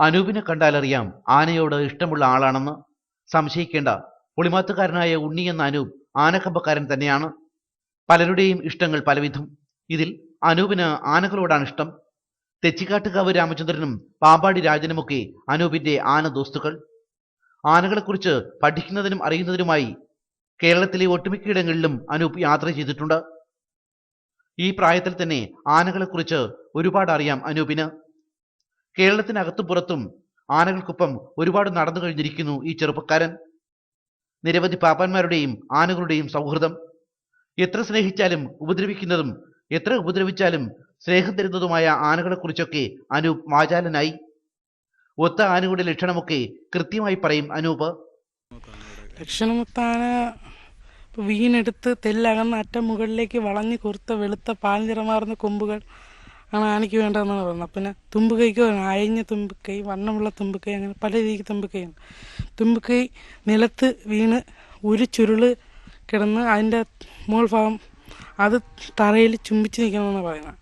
അനൂപിനെ കണ്ടാലറിയാം ആനയോട് ഇഷ്ടമുള്ള ആളാണെന്ന്. സംശയിക്കേണ്ട. പുളിമാത്തുകാരനായ ഉണ്ണി എന്ന അനൂപ് ആനക്കമ്പക്കാരൻ തന്നെയാണ്. പലരുടെയും ഇഷ്ടങ്ങൾ പലവിധം. ഇതിൽ അനൂപിന് ആനകളോടാണ് ഇഷ്ടം. തെച്ചിക്കാട്ടുകാവ് രാമചന്ദ്രനും പാമ്പാടി രാജനുമൊക്കെ അനൂപിന്റെ ആന ദോസ്തുക്കൾ. ആനകളെക്കുറിച്ച് പഠിക്കുന്നതിനും അറിയുന്നതിനുമായി കേരളത്തിലെ ഒട്ടുമിക്ക ഇടങ്ങളിലും അനൂപ് യാത്ര ചെയ്തിട്ടുണ്ട്. ഈ പ്രായത്തിൽ തന്നെ ആനകളെക്കുറിച്ച് ഒരുപാട് അറിയാം അനൂപിന്. കേരളത്തിനകത്തും പുറത്തും ആനകൾക്കൊപ്പം ഒരുപാട് നടന്നു കഴിഞ്ഞിരിക്കുന്നു ഈ ചെറുപ്പക്കാരൻ. നിരവധി പാപ്പാന്മാരുടെയും ആനകളുടെയും സൗഹൃദം. എത്ര സ്നേഹിച്ചാലും ഉപദ്രവിക്കുന്നതും എത്ര ഉപദ്രവിച്ചാലും സ്നേഹം തരുന്നതുമായ ആനകളെക്കുറിച്ചൊക്കെ അനൂപ് വാചാലനായി. ഒത്ത ആനകളുടെ ലക്ഷണമൊക്കെ കൃത്യമായി പറയും അനൂപ്. ലക്ഷണമൊത്താന വീണെടുത്ത് തെല്ലകന്ന അറ്റം മുകളിലേക്ക് വളഞ്ഞു കുറുത്ത വെളുത്ത പാൽനിറമാർന്ന കൊമ്പുകൾ. ആണ് ആനയ്ക്ക് വേണ്ടതെന്നാണ് പറയുന്നത്. പിന്നെ തുമ്പുകൈക്ക് അയഞ്ഞ തുമ്പിക്കൈ വണ്ണമുള്ള തുമ്പിക്കൈ അങ്ങനെ പല രീതിക്ക് തുമ്പിക്കൈയാണ് തുമ്പിക്കൈ നിലത്ത് വീണ് ഒരു ചുരുൾ കിടന്ന് അതിന്റെ മോൾ ഭാഗം അത് തറയിൽ ചുംബിച്ച് നിൽക്കണമെന്നാണ് പറയുന്നത്.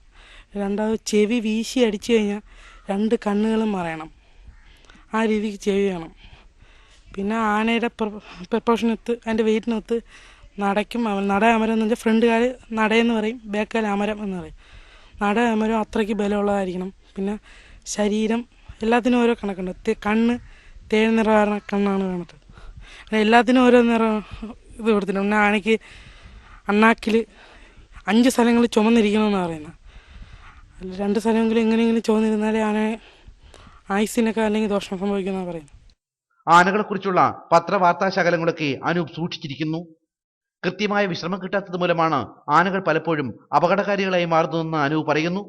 രണ്ടാമത് ചെവി വീശി അടിച്ചു കഴിഞ്ഞാൽ രണ്ട് കണ്ണുകളും മറയണം. ആ രീതിക്ക് ചെവി വേണം. പിന്നെ ആനയുടെ പ്രപ്പോഷനത്ത് അതിന്റെ വെയിറ്റിനൊത്ത് നടയ്ക്കും നട അമരം എന്ന് വെച്ചാൽ ഫ്രണ്ട് കാൽ നടയെന്ന് പറയും ബാക്ക് കാൽ അമരം എന്ന് പറയും. നട ഒരു അത്രയ്ക്ക് ബലമുള്ളതായിരിക്കണം. പിന്നെ ശരീരം എല്ലാത്തിനും ഓരോ കണക്കുണ്ട്. കണ്ണ് തേൻ നിറമാർന്ന കണ്ണാണ് വേണ്ടത്. അങ്ങനെ എല്ലാത്തിനും ഓരോ നിറം ഇത് കൊടുത്തിട്ടുണ്ട്. പിന്നെ ആനയ്ക്ക് അണ്ണാക്കിൽ അഞ്ച് സ്ഥലങ്ങൾ ചുമന്നിരിക്കണമെന്നാണ് പറയുന്നത്. അതിൽ രണ്ട് സ്ഥലമെങ്കിലും എങ്ങനെയെങ്കിലും ചുമന്നിരുന്നാലേ ആന ആയുസിനൊക്കെ അല്ലെങ്കിൽ ദോഷം സംഭവിക്കുന്നതാണ് പറയുന്നു ആനകളെക്കുറിച്ചുള്ള പത്രവാർത്താ ശകലങ്ങളൊക്കെ അനൂപ് സൂക്ഷിച്ചിരിക്കുന്നു. കൃത്യമായ വിശ്രമം കിട്ടാത്തത് മൂലമാണ് ആനകൾ പലപ്പോഴും അപകടകാരികളായി മാറുന്നതെന്ന് അനു പറയുന്നു.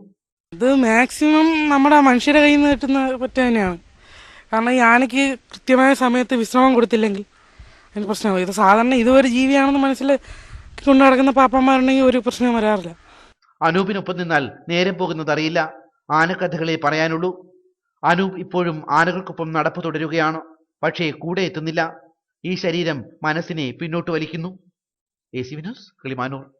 ഇത് മാക്സിമം നമ്മുടെ മനുഷ്യരെ കയ്യിൽ നിന്ന് കിട്ടുന്ന പറ്റ തന്നെയാണ്. കാരണം ഈ ആനയ്ക്ക് കൃത്യമായ സമയത്ത് വിശ്രമം കൊടുത്തില്ലെങ്കിൽ അതിന് പ്രശ്നമാകും ഇത് സാധാരണ ഇതൊരു ജീവിയാണെന്ന് മനസ്സിൽ കൊണ്ടു നടക്കുന്ന പാപ്പന്മാരുണ്ടെങ്കിൽ ഒരു പ്രശ്നം വരാറില്ല. അനൂപിനൊപ്പം നിന്നാൽ നേരം പോകുന്നത് അറിയില്ല. ആനക്കഥകളെ പറയാനുള്ളൂ. അനൂപ് ഇപ്പോഴും ആനകൾക്കൊപ്പം നടപ്പ് തുടരുകയാണ്. പക്ഷേ കൂടെ എത്തുന്നില്ല. ഈ ശരീരം മനസ്സിനെ പിന്നോട്ട് വലിക്കുന്നു. Eh, AC minus, kali minor